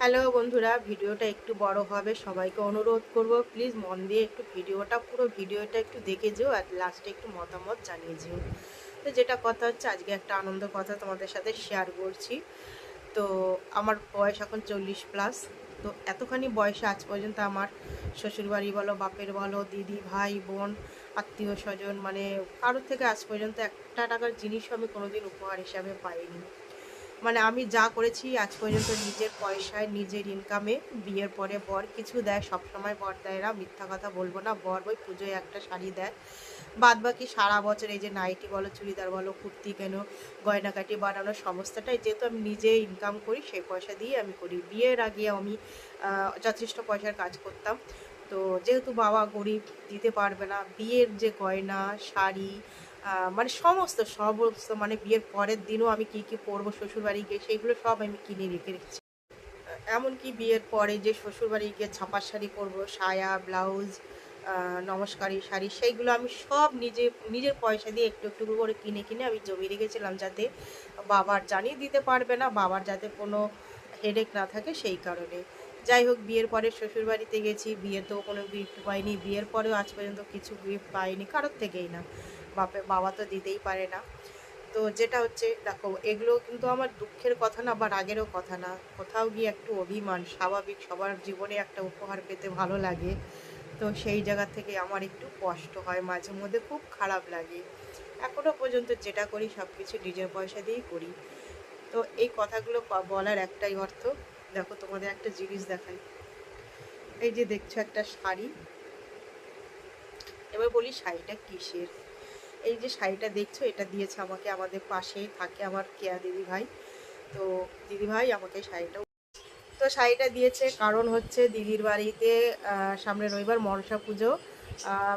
Hello বন্ধুরা, ভিডিওটা একটু বড় হবে, সবাইকে অনুরোধ করব, প্লিজ মন দিয়ে একটু ভিডিওটা, পুরো ভিডিওটা একটু দেখে যেও আর লাস্টে একটু মতামত জানিয়ে যেও। তো যেটা কথা হচ্ছে, আজকে একটা আনন্দ কথা তোমাদের সাথে শেয়ার করছি। তো আমার বয়স এখন চল্লিশ প্লাস তো এতখানি বয়সে আজ পর্যন্ত আমার শ্বশুরবাড়ি বলো, বাপের বলো, দিদি, ভাই, বোন, আত্মীয় স্বজন মানে কারোর থেকে আজ পর্যন্ত একটা টাকার জিনিসও আমি কোনোদিন উপহার হিসাবে পাইনি। মানে আমি যা করেছি আজ পর্যন্ত নিজের পয়সায়, নিজের ইনকামে বিয়ের পরে বর কিছু দেয়, সবসময় বর দেয় না, মিথ্যা কথা বলব না, বর ওই পুজোয় একটা শাড়ি দেয়। বাদ বাকি সারা বছর এই যে নাইটি বলো, চুড়িদার বলো, কুর্তি কেন গয়নাকাটি বানানো, সমস্তটাই যেহেতু আমি নিজে ইনকাম করি, সেই পয়সা দিয়ে আমি করি। বিয়ের আগে আমি যথেষ্ট পয়সার কাজ করতাম। তো যেহেতু বাবা গরিব, দিতে পারবে না। বিয়ের যে গয়না, শাড়ি মানে সমস্ত সমস্ত মানে বিয়ের পরের দিনও আমি কি কি পরবো, শ্বশুরবাড়ি গিয়ে সেইগুলো সব আমি কিনে রেখে রেখেছি এমনকি বিয়ের পরে যে শ্বশুরবাড়ি গিয়ে ছাপার শাড়ি পরবো, সায়া, ব্লাউজ নমস্কারী শাড়ি, সেইগুলো আমি সব নিজে, নিজের পয়সা দিয়ে একটু একটু করে কিনে কিনে আমি জমিয়ে রেখেছিলাম যাতে বাবার জানিয়ে দিতে পারবে না, বাবার যাতে কোনো হেডেক না থাকে সেই কারণে। যাই হোক, বিয়ের পরে শ্বশুরবাড়িতে গেছি, বিয়েতেও কোনো গিফট পাইনি, বিয়ের পরেও আজ পর্যন্ত কিছু গিফট পাইনি, কারোর থেকেই না। বাপে, বাবা তো দিতেই পারে না। তো যেটা হচ্ছে, দেখো, এগুলো কিন্তু আমার দুঃখের কথা না বা রাগেরও কথা না। কোথাও গিয়ে একটু অভিমান, স্বাভাবিক, সবার জীবনে একটা উপহার পেতে ভালো লাগে। তো সেই জায়গা থেকে আমার একটু কষ্ট হয়, মাঝে মধ্যে খুব খারাপ লাগে। এখনও পর্যন্ত যেটা করি সব কিছু নিজের পয়সা দিয়েই করি। তো এই কথাগুলো বলার একটাই অর্থ, দেখো তোমাদের একটা জিনিস দেখাই। এই যে দেখছ একটা শাড়ি। এবার বলি শাড়িটা কিসের? এই যে শাড়িটা দেখছ, এটা দিয়েছে আমাকে, আমাদের পাশে থাকে আমার কেয়া দিদি ভাই। তো দিদি ভাই আমাকে শাড়িটা তো শাড়িটা দিয়েছে, কারণ হচ্ছে দিদির বাড়িতে সামনে রবিবার মনসা পুজো।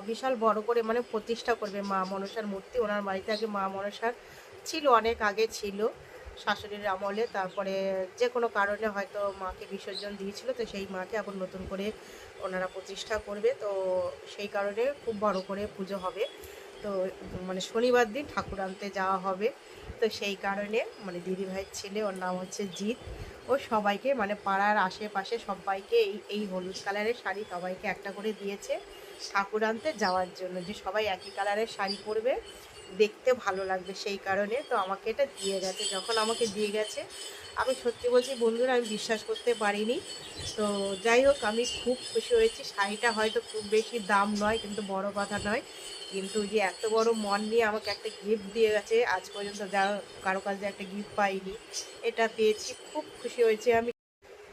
বিশাল বড় করে মানে প্রতিষ্ঠা করবে মা মনসার মূর্তি, ওনার বাড়িতে আগে মা মনসার ছিল, অনেক আগে ছিল শাশুড়ির আমলে। তারপরে যে কোনো কারণে হয়তো মাকে বিসর্জন দিয়েছিল, তো সেই মাকে আবার নতুন করে ওনারা প্রতিষ্ঠা করবে। তো সেই কারণে খুব বড় করে পুজো হবে। তো মানে শনিবার দিন ঠাকুর আনতে যাওয়া হবে। তো সেই কারণে মানে দিদিভাইয়ের ছেলে, ওর নাম হচ্ছে জিৎ। ও সবাইকে মানে পাড়ার আশেপাশে সবাইকে এই এই হলুদ কালারের শাড়ি সবাইকে একটা করে দিয়েছে ঠাকুর আনতে যাওয়ার জন্য। যে সবাই একই কালারের শাড়ি পরবে দেখতে ভালো লাগবে সেই কারণে, তো আমাকে এটা দিয়ে গেছে। যখন আমাকে দিয়ে গেছে, আমি সত্যি বলছি, বন্ধুরা, আমি বিশ্বাস করতে পারিনি। তো যাই হোক, আমি খুব খুশি হয়েছি। শাড়িটা হয়তো খুব বেশি দাম নয়, কিন্তু বড় কথা নয়। কিন্তু যে এত বড় মন নিয়ে আমাকে একটা গিফট দিয়ে গেছে, আজ পর্যন্ত যা কারও কাছে একটা গিফট পাইনি, এটা পেয়েছি। খুব খুশি হয়েছে আমি।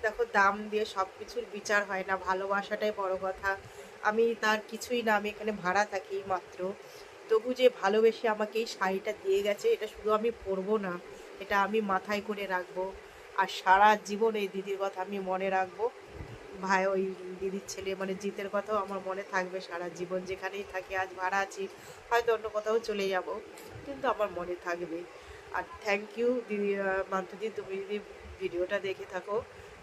দেখো, দাম দিয়ে সব কিছুর বিচার হয় না, ভালোবাসাটাই বড় কথা। আমি তার কিছুই না, আমি এখানে ভাড়া থাকি মাত্র। তবু যে ভালোবেসে আমাকে এই শাড়িটা দিয়ে গেছে, এটা শুধু আমি পরবো না, এটা আমি মাথায় করে রাখব। আর সারা জীবন এই দিদির কথা আমি মনে রাখব। ভাই, ওই দিদির ছেলে মানে জিতের কথাও আমার মনে থাকবে সারা জীবন। যেখানেই থাকি, আজ ভাড়া আছি, হয়তো অন্য কোথাও চলে যাব, কিন্তু আমার মনে থাকবে। আর থ্যাংক ইউ দিদি মান্তুদি, তুমি যদি ভিডিওটা দেখে থাকো,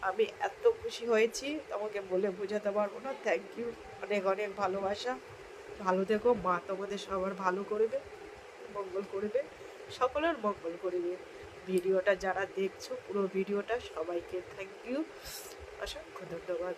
আমি এত খুশি হয়েছি। তোমাকে বলে বোঝাতে পারব না। থ্যাংক ইউ অনেক অনেক ভালোবাসা। ভালো থেকো, মা তোমাদের সবার ভালো করবে, মঙ্গল করবে, সকলের মঙ্গল করবে ভিডিওটা যারা দেখছ, পুরো ভিডিওটা সবাইকে থ্যাংক ইউ অসংখ্য ধন্যবাদ।